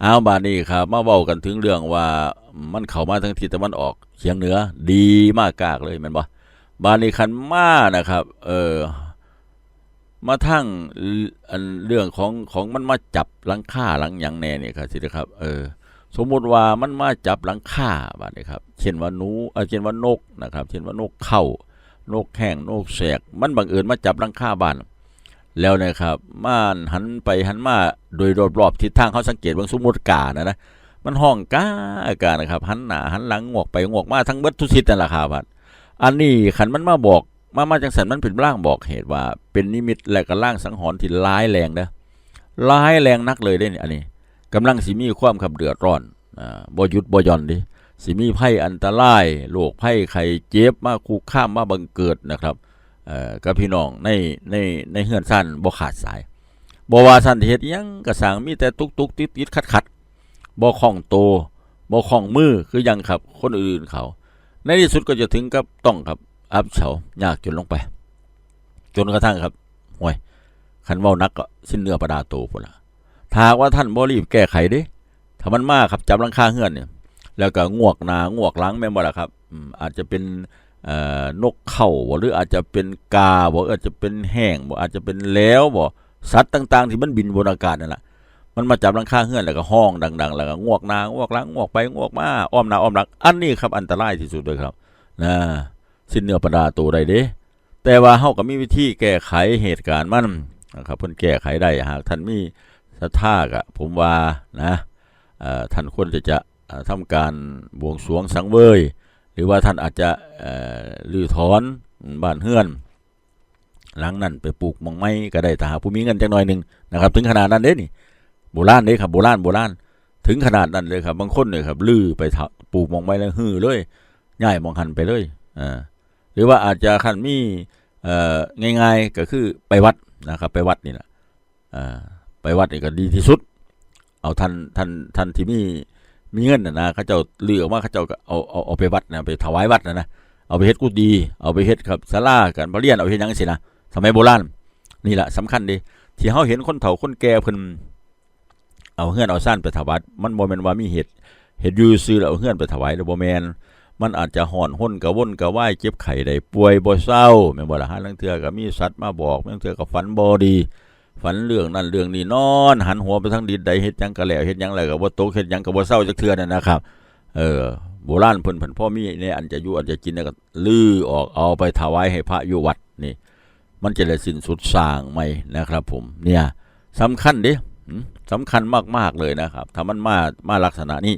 เอาบาดนี้ครับ มาเว้ากันถึงเรื่องว่ามันเข้ามาทางทิศตะวันออกเฉียงเหนือ ดีมากกากเลยม่นบ่บาดนี้คันมานะครับ เออมาทั้งเรื่องของของมันมาจับหลังคาหลังหยังแน่นี่ครับสิครับ เออ สมมุติว่ามันมาจับหลังคาบาดนี้ครับ เช่นว่าหนูเออเช่นว่านกนะครับ เช่นว่านกเข้านกแห้งนกแสกมันบังเอิญมาจับหลังคาบ้าน แล้วนะครับม่านหันไปหันมาโดยรอบๆทิศทางเขาสังเกตบางสมมติกานะนะมันห้องกาอากานะครับ หันหน้าหันหลังงวกไปงวกมาทั้งเบิดทุกทิศนั่นแหละครับอันนี้ขันมันมาบอกมามาจังสันมันเป็นร่างบอกเหตุว่า เป็นนิมิตและก็ร่างสังหรณ์ที่ร้ายแรงนะร้ายแรงนักเลยได้เนี่ยอันนี้กำลังสิมีความขับเดือดร้อนอ่าบ่หยุดบ่หย่อนดิสิมีภัยอันตรายโรคภัยไข้เจ็บมาคุกข้ามมาบังเกิดนะครับ เอ่อกับพี่น้องในในในเฮือนสั้นบ่ขาดสายบ่ว่าสั้นเฮ็ดหยังกระสังมีแต่ตุกตุกติดติดขัดขัดบ่คล่องโตบ่คล่องมือคือยังครับคนอื่นเขา ในที่สุดก็จะถึงกับต้องครับอับเฉายากจนลงไป จนกระทั่งครับห่วยคันเว้านักก็สิ้นเนื้อประดาโตพุ่นล่ะถ้าว่าท่านบ่รีบแก้ไขเด้ถ้ามันมาครับจับลังคาเฮือนเนี่ยแล้วก็งวกหนางวกหลังแม่นบ่ล่ะครับอาจจะเป็น นกเข้าบ่หรืออาจจะเป็นกาบ่อาจจะเป็นแห้งบ่อาจจะเป็นแล้วบ่สัตว์ต่างๆ ที่มันบินบนอากาศนั่นแหละมันมาจับหลังคาเฮือนแล้วก็ห้องดัง ๆ แล้วก็งวกนางวกหลังงวกไปงวกมาอ้อมหน้าอ้อมหลังอันนี้ครับอันตรายที่สุดเลยครับนะสิ้นเนื้อประดาตัวใดเด้ แต่ว่าเฮาก็มีวิธีแก้ไขเหตุการณ์มันนะครับเพิ่นแก้ไขได้หากท่านมีศรัทธาก็ผมว่านะเอ่อท่านควรจะจะเอ่อทำการบวงสรวงสังเวย หรือว่าท่านอาจจะรื้อถอนบ้านเฮือน หลังนั้นไปปลูกมองไม้ก็ได้ถ้าหากผู้มีเงินจักหน่อยหนึ่งนะครับ ถึงขนาดนั้นเด้นี่โบราณเด้ครับโบราณโบราณถึงขนาดนั้นเลยครับบางคนเนี่ยครับลื้อไปปลูกมองไม้แล้วฮือเลยง่ายมองหันไปเลยอ่าหรือว่าอาจจะคันมีเอ่อง่ายๆก็คือไปวัดนะครับ ไปวัดนี่แหละอ่าไปวัดนี่ก็ดีที่สุด เอาท่านท่านท่านที่มี มีเงินนะนะเขาเจ้าเลือกมาเขาเจ้าก็เอาเอาเอาไปวัดนะไปถวายวัดนะนะเอาไปเฮ็ดกุฏิเอาไปเฮ็ดครับศาลาการประเรียนเอาเฮ็ดหยังสินะสมัยโบราณนี่แหละสำคัญดีที่เฮาเห็นคนเฒ่าคนแก่เพิ่นเอาเฮือนเอาซ่านไปถวายมันบ่แม่นว่ามีเฮ็ดเฮ็ดอยู่ซื่อแล้วเอาเฮือนไปถวายแล้วบ่แม่นมันอาจจะห่อนห้นกระวนกระวายเจ็บไข้ได้ป่วยบ่เศร้าแม่นบ่ล่ะฮะลางเทื่อก็มีสัตว์มาบอกลางเทื่อก็ฝันบ่ดี ฝันเรื่องนั้นเรื่องนี้นอน หันหัวไปทางดินใดเฮ็ดยังก็แล้วเฮ็ดยังแล้วก็บ่ตกเฮ็ดยังก็บ่าเศร้าจักเทื่อนนะครับ เออโบราณเพิ่นเพิ่นพ่อมีในอันจะอยู่อันจะกินแล้วก็ลื้อออกเอาไปถวายให้พระอยู่วัดนี่ มันจะได้สิ้นสุดสร้างใหม่นะครับ ผม เนี่ยสำคัญเด้หืมสำคัญมากๆเลยนะครับ ถ้ามันมามาลักษณะนี้